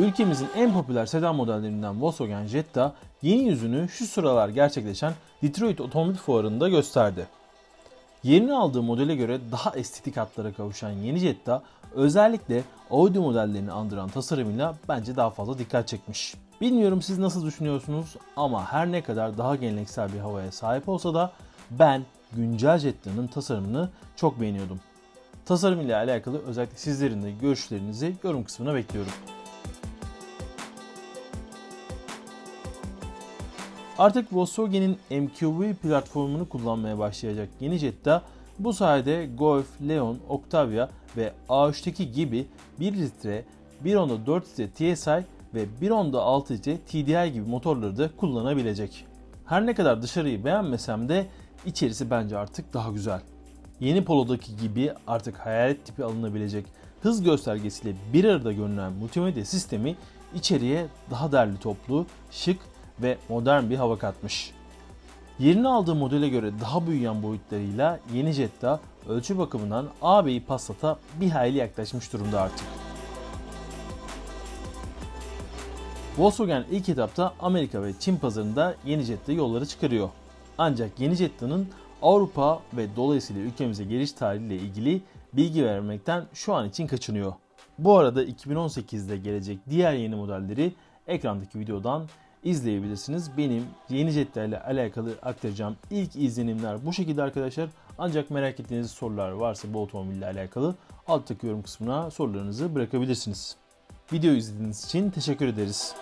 Ülkemizin en popüler sedan modellerinden Volkswagen Jetta yeni yüzünü şu sıralar gerçekleşen Detroit Otomobil Fuarı'nda gösterdi. Yerini aldığı modele göre daha estetik hatlara kavuşan yeni Jetta özellikle Audi modellerini andıran tasarımıyla bence daha fazla dikkat çekmiş. Bilmiyorum siz nasıl düşünüyorsunuz ama her ne kadar daha geleneksel bir havaya sahip olsa da ben güncel Jetta'nın tasarımını çok beğeniyordum. Tasarım ile alakalı özellikle sizlerin de görüşlerinizi yorum kısmına bekliyorum. Artık Volkswagen'in MQB platformunu kullanmaya başlayacak yeni Jetta bu sayede Golf, Leon, Octavia ve A3'teki gibi 1 litre, 1.4 litre TSI ve 1.6 litre TDI gibi motorları da kullanabilecek. Her ne kadar dışarıyı beğenmesem de içerisi bence artık daha güzel. Yeni Polo'daki gibi artık hayalet tipi alınabilecek hız göstergesiyle bir arada görünen multimedya sistemi içeriye daha derli toplu, şık ve modern bir hava katmış. Yerini aldığı modele göre daha büyüyen boyutlarıyla yeni Jetta ölçü bakımından ağabeyi Passat'a bir hayli yaklaşmış durumda artık. Volkswagen ilk etapta Amerika ve Çin pazarında yeni Jetta yolları çıkarıyor. Ancak yeni Jetta'nın Avrupa ve dolayısıyla ülkemize geliş tarihiyle ilgili bilgi vermekten şu an için kaçınıyor. Bu arada 2018'de gelecek diğer yeni modelleri ekrandaki videodan izleyebilirsiniz. Benim yeni Jetta ile alakalı aktaracağım ilk izlenimler bu şekilde arkadaşlar. Ancak merak ettiğiniz sorular varsa bu otomobille alakalı alttaki yorum kısmına sorularınızı bırakabilirsiniz. Videoyu izlediğiniz için teşekkür ederiz.